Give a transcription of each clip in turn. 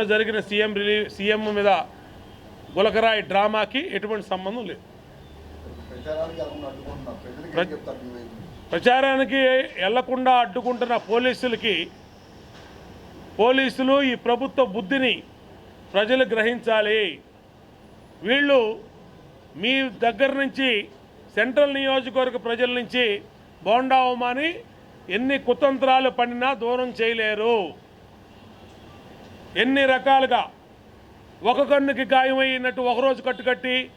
మొన్న జరిగిన సీఎం రిలీ సీఎం మీద గులకరాయి డ్రామాకి ఎటువంటి సంబంధం లేదు. ప్రచారానికి వెళ్ళకుండా అడ్డుకుంటున్న పోలీసులకి పోలీసులు ఈ ప్రభుత్వ బుద్ధిని ప్రజలు గ్రహించాలి. వీళ్ళు మీ దగ్గర నుంచి సెంట్రల్ నియోజకవర్గ ప్రజల నుంచి బోండా ఉమాని ఎన్ని కుతంత్రాలు పడినా దూరం చేయలేరు. ఎన్ని రకాలుగా ఒక కన్నుకి గాయమైనట్టు ఒకరోజు కట్టుకట్టి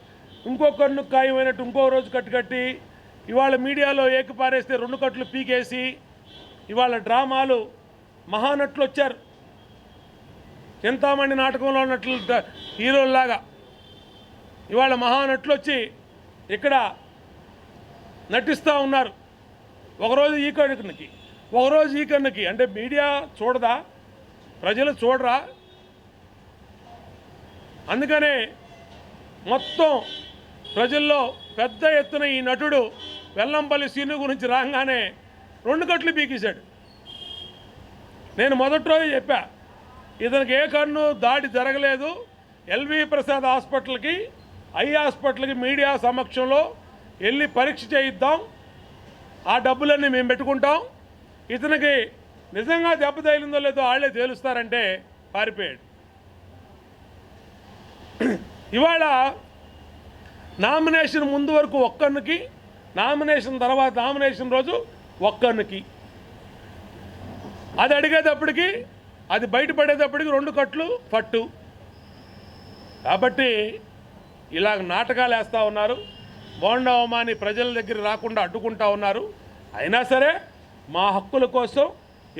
ఇంకో కన్నుకి గాయమైనట్టు ఇంకో రోజు కట్టుకట్టి ఇవాళ మీడియాలో ఏకిపారేస్తే రెండు కట్లు పీకేసి ఇవాళ డ్రామాలు మహానటులు వచ్చారు చింతామణి నాటకంలో ఉన్నట్లు హీరోల్లాగా. ఇవాళ మహానట్లు వచ్చి ఇక్కడ నటిస్తూ ఉన్నారు. ఒకరోజు ఈ కన్నుకి ఒకరోజు ఈ కన్నుకి. అంటే మీడియా చూడదా? ప్రజలు చూడరా? అందుకనే మొత్తం ప్రజల్లో పెద్ద ఎత్తున ఈ నటుడు వెల్లంపల్లి సీను గురించి రాగానే రెండు కట్లు పీకేశాడు. నేను మొదటి రోజు చెప్పా ఇతనికి ఏ కన్ను దాడి జరగలేదు. ఎల్వి ప్రసాద్ హాస్పిటల్కి ఐ హాస్పిటల్కి మీడియా సమక్షంలో వెళ్ళి పరీక్ష చేయిద్దాం. ఆ డబ్బులన్నీ మేము పెట్టుకుంటాం. ఇతనికి నిజంగా దెబ్బ తగిలిందో లేదో వాళ్ళే తేలుస్తారంటే పారిపోయాడు. ఇవాళ నామినేషన్ ముందు వరకు ఒక్కరికి నామినేషన్ తర్వాత నామినేషన్ రోజు ఒక్కరికి అది అడిగేటప్పటికి అది బయటపడేటప్పటికి రెండు కట్లు పట్టు. కాబట్టి ఇలా నాటకాలు వేస్తూ ఉన్నారు. బోండా ప్రజల దగ్గర రాకుండా అడ్డుకుంటా ఉన్నారు. అయినా సరే మా హక్కుల కోసం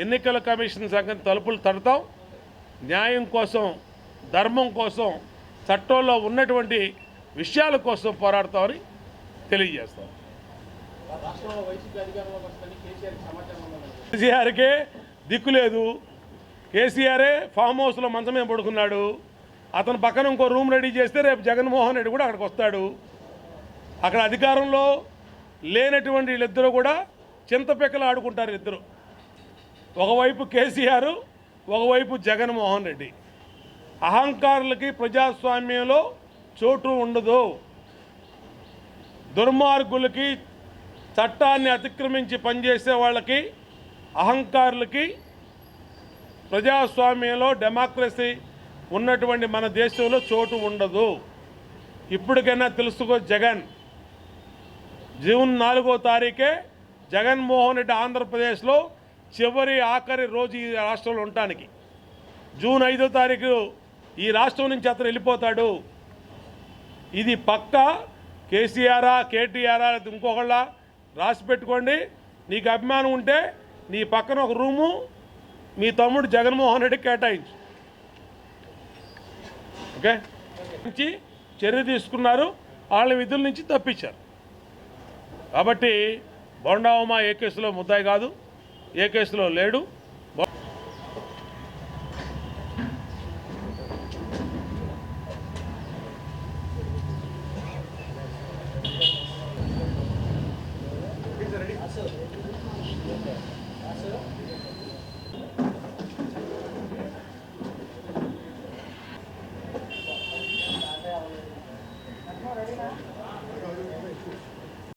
ఎన్నికల కమిషన్ సంఘం తలుపులు తడతాం. న్యాయం కోసం ధర్మం కోసం చట్టంలో ఉన్నటువంటి విషయాల కోసం పోరాడతామని తెలియజేస్తాం. కేసీఆర్కే దిక్కు లేదు. కేసీఆరే ఫామ్ హౌస్లో మంచమే పడుకున్నాడు. అతను పక్కన ఇంకో రూమ్ రెడీ చేస్తే రేపు జగన్మోహన్ రెడ్డి కూడా అక్కడికి వస్తాడు. అక్కడ అధికారంలో లేనటువంటి వీళ్ళిద్దరూ కూడా చింతపెక్కలు ఆడుకుంటారు ఇద్దరు. ఒకవైపు కేసీఆర్ ఒకవైపు జగన్మోహన్ రెడ్డి. అహంకారులకి ప్రజాస్వామ్యంలో చోటు ఉండదు. దుర్మార్గులకి చట్టాన్ని అతిక్రమించి పనిచేసే వాళ్ళకి అహంకారులకి ప్రజాస్వామ్యంలో డెమోక్రసీ ఉన్నటువంటి మన దేశంలో చోటు ఉండదు. ఇప్పటికైనా తెలుసుకో జగన్. జూన్ నాలుగో తారీఖే జగన్మోహన్ రెడ్డి ఆంధ్రప్రదేశ్లో చివరి ఆఖరి రోజు ఈ రాష్ట్రంలో ఉండటానికి. జూన్ ఐదో తారీఖు ఈ రాష్ట్రం నుంచి అతను వెళ్ళిపోతాడు. ఇది పక్క కేసీఆరా కేటీఆరా ఇంకొకళ్ళ? రాసి పెట్టుకోండి. నీకు అభిమానం ఉంటే నీ పక్కన ఒక రూము మీ తమ్ముడు జగన్మోహన్ రెడ్డి కేటాయించు. ఓకే? నుంచి చర్య తీసుకున్నారు. వాళ్ళ విధుల నుంచి తప్పించారు. కాబట్టి బొండావమ ఏ కేసులో ముద్దాయి కాదు. ఏ కేసులో లేడు?